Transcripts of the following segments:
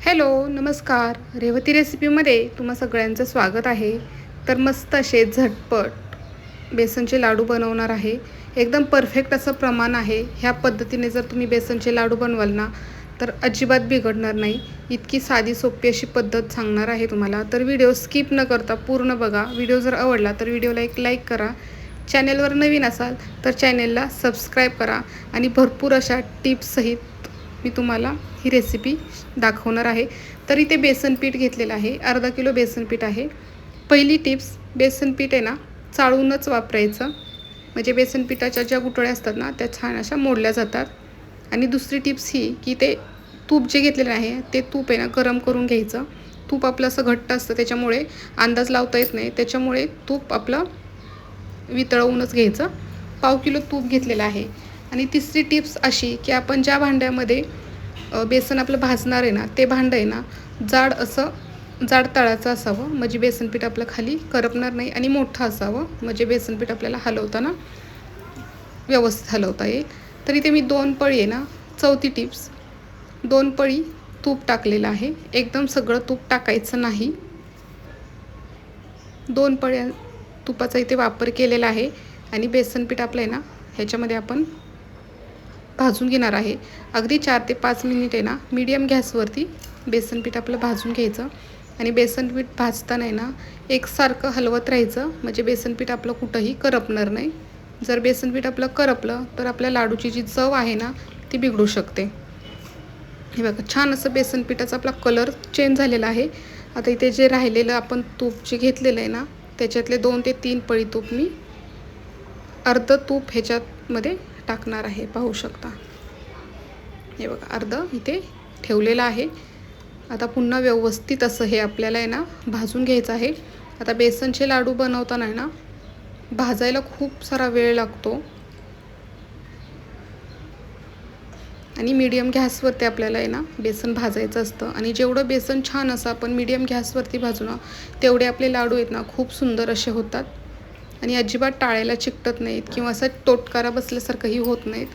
Hello नमस्कार. रेवती रेसिपीमध्ये तुम्हा सगळ्यांचं स्वागत आहे. तर मस्त असे झटपट बेसनचे लाडू बनवणार आहे. एकदम परफेक्ट असं प्रमाण आहे. ह्या पद्धतीने जर तुम्ही बेसनचे लाडू बनवाल ना तर अजिबात बिघडणार नाही. इतकी साधी सोपी अशी पद्धत सांगणार आहे तुम्हाला. तर व्हिडिओ स्किप न करता पूर्ण बघा. व्हिडिओ जर आवडला तर व्हिडिओला एक लाईक करा. चॅनेलवर नवीन असाल तर चॅनेलला सबस्क्राईब करा. आणि भरपूर अशा टिप्ससहित मी तुम्हाला ही रेसिपी दाखवणार आहे. तर इथे बेसन पीठ घेतलेलं आहे. अर्धा किलो बेसन पीठ आहे. पहिली टिप्स बेसन पीठ आहे ना चाळूनच वापरायचं. म्हणजे बेसन पिठाच्या ज्या गुटळ्या असतात ना त्या छान अशा मोडल्या जातात. आणि दुसरी टिप्स ही की ते तूप जे घेतलेलं आहे ते तूप आहे ना गरम करून घ्यायचं. तूप आपलं असं घट्ट असतं त्याच्यामुळे अंदाज लावता येत नाही. त्याच्यामुळे तूप आपलं वितळवूनच घ्यायचं. पाव किलो तूप घेतलेलं आहे. आणि तिसरी टिप्स अशी की आपण ज्या भांड्यामध्ये बेसन आपलं भाजणार आहे ना ते भांडं आहे ना जाड असं जाड तळाचं असावं. म्हणजे बेसनपीठ आपलं खाली करपणार नाही आणि मोठं असावं. म्हणजे बेसनपीठ आपल्याला हलवताना व्यवस्थित हलवता येईल. तर इथे मी दोन पळी आहे ना चौथी टिप्स. दोन पळी तूप टाकलेलं आहे. एकदम सगळं तूप टाकायचं नाही. दोन पळ्या तुपाचा इथे वापर केलेला आहे. आणि बेसनपीठ आपलं आहे ना ह्याच्यामध्ये आपण भाजून घेणार आहे. अगदी चार ते पाच मिनिट आहे ना मीडियम गॅसवरती बेसनपीठ आपलं भाजून घ्यायचं. आणि बेसनपीठ भाजताना आहे ना एकसारखं हलवत राहायचं. म्हणजे बेसनपीठ आपलं कुठंही करपणार नाही. जर बेसनपीठ आपलं करपलं तर आपल्या लाडूची जी चव आहे ना ती बिघडू शकते. हे बघा छान असं बेसनपिठाचा आपला कलर चेंज झालेला आहे. आता इथे जे राहिलेलं आपण तूप जे घेतलेलं आहे ना त्याच्यातले दोन ते तीन पळी तूप मी अर्ध तूप ह्याच्यामध्ये टाकणार आहे पाहू शकता. हे बघा अर्ध इथे ठेवलेलं आहे. आता पुन्हा व्यवस्थित असं हे आपल्याला आहे ना भाजून घ्यायचं आहे. आता बेसनचे लाडू बनवताना आहे ना भाजायला खूप सारा वेळ लागतो. आणि मीडियम गॅसवरती आपल्याला आहे ना बेसन भाजायचं असतं. आणि जेवढं बेसन छान असं आपण मीडियम गॅसवरती भाजू ना तेवढे आपले लाडू आहेत ना खूप सुंदर असे होतात. आणि अजिबात टाळायला चिकटत नाहीत किंवा असं तोटकारा बसल्यासारखंही होत नाहीत.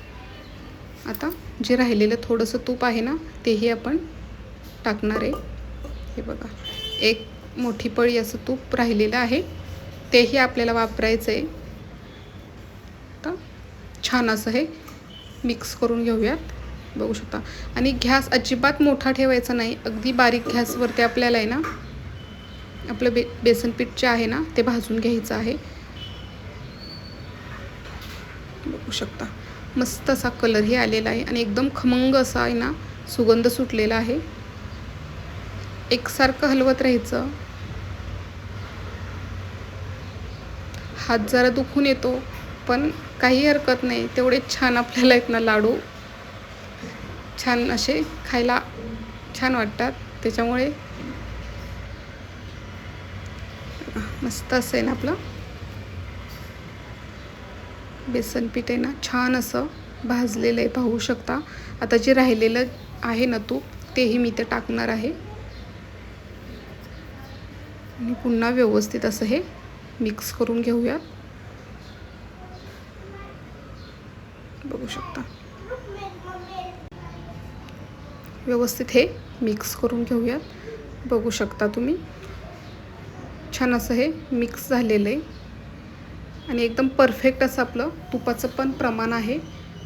आता जे राहिलेलं थोडंसं तूप आहे ना तेही आपण टाकणार आहे. हे बघा एक मोठी पळी असं तूप राहिलेलं आहे. तेही आपल्याला वापरायचं आहे. आता छान असं हे मिक्स करून घेऊयात. बघू शकता. आणि घॅस अजिबात मोठा ठेवायचा नाही. अगदी बारीक घॅसवरती आपल्याला आहे ना आपलं बे बेसन पीठ जे आहे ना ते भाजून घ्यायचं आहे. बघू शकता. मस्त असा कलरही आलेला आहे आणि एकदम खमंग असा आहे ना सुगंध सुटलेला आहे. एकसारखं हलवत राहायचं. हात जरा दुखून येतो पण काही हरकत नाही. तेवढे छान आपल्याला आहेत ना लाडू. छान असे खायला छान वाटतात. त्याच्यामुळे मस्त असं आहे ना आपलं. बेसन पीठ आहे ना छान असं भाजलेलं आहे पाहू शकता. आता जे राहिलेलं आहे ना तूप तेही मी ते टाकणार आहे. आणि पुन्हा व्यवस्थित असं हे मिक्स करून घेऊयात. बघू शकता. व्यवस्थित हे मिक्स करून घेऊयात. बघू शकता तुम्ही. छान असं हे मिक्स झालेलं आहे. आणि एकदम परफेक्ट असं आपलं तुपाचं पण प्रमाण आहे.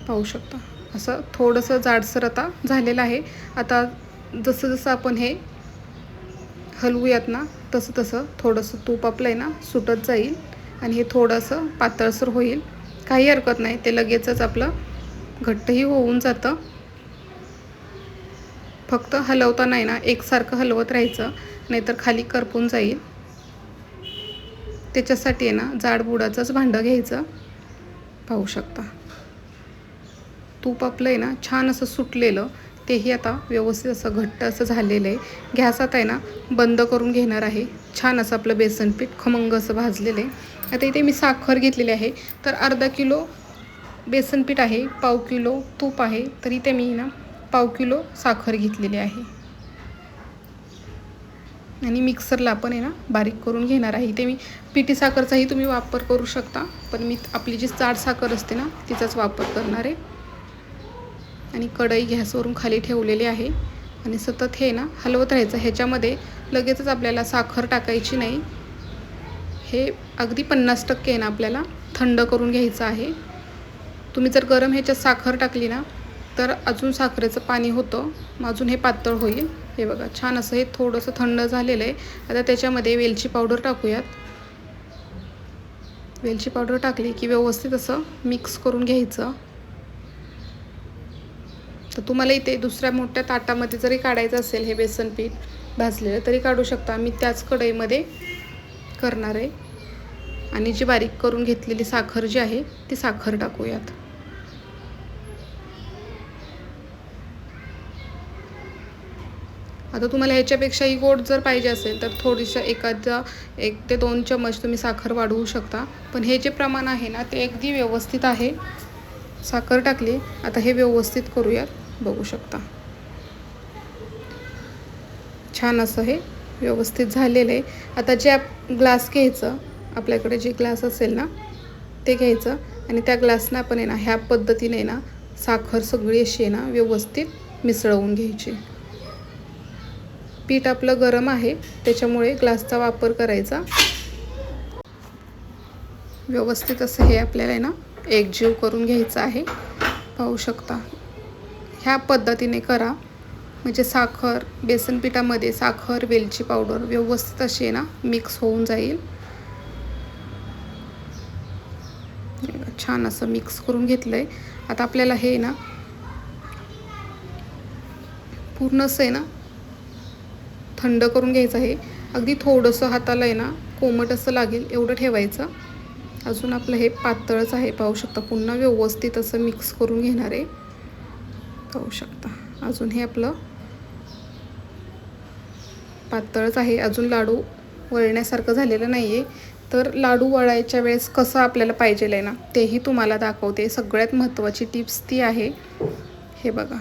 पाहू शकता. असं थोडंसं जाडसर आता झालेलं आहे. आता जसं जसं आपण हे हलवूयात ना तसं तसं थोडंसं तूप आपलं आहे ना सुटत जाईल. आणि हे थोडंसं पातळसर होईल. काही हरकत नाही. ते लगेचच आपलं घट्टही होऊन जातं. फक्त हलवता नाही ना एकसारखं हलवत राहायचं. नाहीतर खाली करपून जाईल. त्याच्यासाठी आहे ना जाडबुडाचंच भांडं घ्यायचं. पाहू शकता. तूप आपलं आहे ना छान असं सुटलेलं. तेही आता व्यवस्थित असं घट्ट असं झालेलं आहे. गॅस आता आहे ना बंद करून घेणार आहे. छान असं आपलं बेसन पीठ खमंग असं भाजलेलं आहे. आता इथे मी साखर घेतलेली आहे. तर अर्धा किलो बेसन पीठ आहे पाव किलो तूप आहे. तर इथे मी ना पाव किलो साखर घेतलेली आहे. आणि मिक्सरला आपण आहे ना बारीक करून घेणार आहे. इथे मी पिठी साखरचाही तुम्ही वापर करू शकता. पण मी आपली जी चाट साखर असते ना तिचाच वापर करणार आहे. आणि कढई गॅसवरून खाली ठेवलेली आहे. आणि सतत हे ना हलवत राहायचं. ह्याच्यामध्ये लगेचच आपल्याला साखर टाकायची नाही. हे अगदी पन्नास टक्के आहे ना आपल्याला थंड करून घ्यायचं आहे. तुम्ही जर गरम ह्याच्यात साखर टाकली ना तर अजून साखरेचं पाणी होतं. अजून हे पातळ होईल. हे बघा छान असं हे थोडंसं थंड झालेलं आहे. आता त्याच्यामध्ये वेलची पावडर टाकूयात. वेलची पावडर टाकली की व्यवस्थित असं मिक्स करून घ्यायचं. तर तुम्हाला इथे दुसऱ्या मोठ्या ताटामध्ये जरी काढायचं असेल हे बेसन पीठ भाजलेलं तरी काढू शकता. मी त्याच कढईमध्ये करणार आहे. आणि जी बारीक करून घेतलेली साखर जी आहे ती साखर टाकूयात. आता तुम्हाला ह्याच्यापेक्षाही गोड जर पाहिजे असेल तर थोडीशा एखादा एक ते दोन चम्मच तुम्ही साखर वाढवू शकता. पण हे जे प्रमाण आहे ना ते अगदी व्यवस्थित आहे. साखर टाकली आता हे व्यवस्थित करूयात बघू शकता. छान असं हे व्यवस्थित झालेलं आहे. आता जे आप ग्लास घ्यायचं आपल्याकडे जे ग्लास असेल ना ते घ्यायचं. आणि त्या ग्लासनं आपण आहे ना ह्या पद्धतीने ना साखर सगळी अशी आहे ना व्यवस्थित मिसळवून घ्यायची. पीठ आपलं गरम आहे त्याच्यामुळे ग्लासचा वापर करायचा. व्यवस्थित असं हे आपल्याला आहे ना एकजीव करून घ्यायचं आहे. पाहू शकता. ह्या पद्धतीने करा. म्हणजे साखर बेसन पिठामध्ये साखर वेलची पावडर व्यवस्थित अशी आहे ना मिक्स होऊन जाईल. छान असं मिक्स करून घेतलं आहे आता आपल्याला हे ना पूर्ण असं आहे ना थंड करून घ्यायचं आहे. अगदी थोडंसं हाताला आहे ना कोमट असं लागेल एवढं ठेवायचं. अजून आपलं हे पातळच आहे पाहू शकता. पुन्हा व्यवस्थित असं मिक्स करून घेणार आहे. पाहू शकता. अजून हे आपलं पातळच आहे. अजून लाडू वळण्यासारखं झालेलं नाही आहे तर लाडू वळायच्या वेळेस कसं आपल्याला पाहिजे आहे ना तेही तुम्हाला दाखवते. सगळ्यात महत्त्वाची टिप्स ती आहे. हे बघा.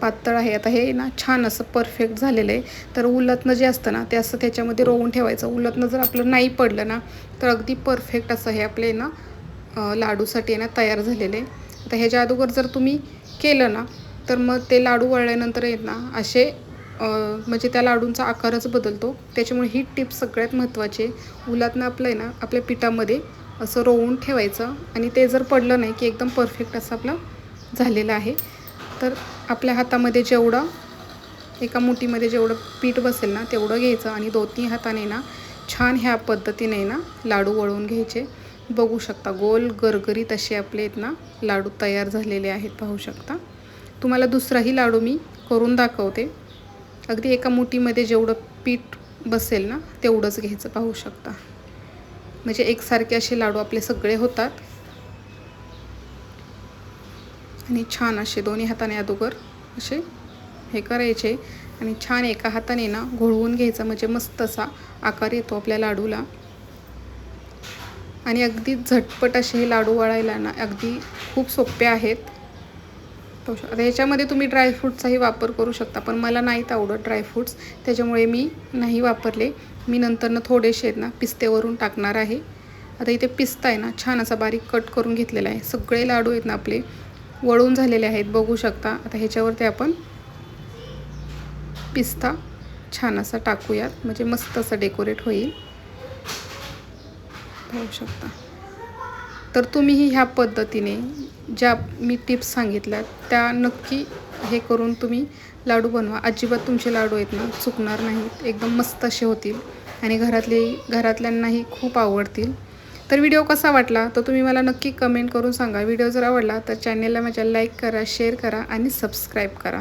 पातळ आहे. आता हे ना छान असं परफेक्ट झालेलं आहे. तर उलतनं जे असतं ना ते असं त्याच्यामध्ये रोवून ठेवायचं. उलतनं जर आपलं नाही पडलं ना तर अगदी परफेक्ट असं हे आपले ना लाडूसाठी ना तयार झालेले आता ह्याच्या अगोदर जर तुम्ही केलं ना तर मग ते लाडू वळल्यानंतर आहेत ना असे म्हणजे त्या लाडूंचा आकारच बदलतो. त्याच्यामुळे ही टिप सगळ्यात महत्त्वाची आहे. उलातनं आपलं आहे ना आपल्या पिठामध्ये असं रोवून ठेवायचं. आणि ते जर पडलं नाही की एकदम परफेक्ट असं आपलं झालेलं आहे. तर आपल्या हातामध्ये जेवढं एका मुठीमध्ये जेवढं पीठ बसेल ना तेवढं घ्यायचं आणि दोन्ही हाताने ना छान ह्या पद्धतीने ना लाडू वळवून घ्यायचे. बघू शकता गोल गरगरीत असे आपले आहेत ना लाडू तयार झालेले आहेत पाहू शकता. तुम्हाला दुसराही लाडू मी करून दाखवते. अगदी एका मुठीमध्ये जेवढं पीठ बसेल ना तेवढंच घ्यायचं पाहू शकता. म्हणजे एकसारखे असे लाडू आपले सगळे होतात. आणि छान असे दोन्ही हाताने अदोगर असे हे करायचे. आणि छान एका हाताने ना घोळवून घ्यायचा म्हणजे मस्त असा आकार येतो आपल्या लाडूला. आणि अगदी झटपट असे हे लाडू वळायला ना अगदी खूप सोपे आहेत. आता ह्याच्यामध्ये तुम्ही ड्रायफ्रूटचाही वापर करू शकता पण मला नाहीत आवडत ड्रायफ्रूट्स त्याच्यामुळे मी नाही वापरले. मी नंतरनं थोडेसे आहेत ना पिस्तेवरून टाकणार आहे. आता इथे पिस्ता आहे ना छान असा बारीक कट करून घेतलेला आहे. सगळे लाडू आहेत ना आपले. वळून झालेले आहेत. बघू शकता. आता ह्याच्यावरती आपण पिस्ता छान असा टाकूयात. म्हणजे मस्त असं डेकोरेट होईल. पाहू शकता. तर तुम्हीही ह्या पद्धतीने ज्या मी टिप्स सांगितल्या त्या नक्की हे करून तुम्ही लाडू बनवा. अजिबात तुमचे लाडू आहेत ना चुकणार नाहीत. एकदम मस्त असे होतील. आणि घरातले घरातल्यांनाही खूप आवडतील. तर व्हिडिओ कसा वाटला तर तुम्ही मला नक्की कमेंट करून सांगा. व्हिडिओ जर आवडला तर चॅनेलला माझ्या लाईक करा शेअर करा आणि सबस्क्राईब करा.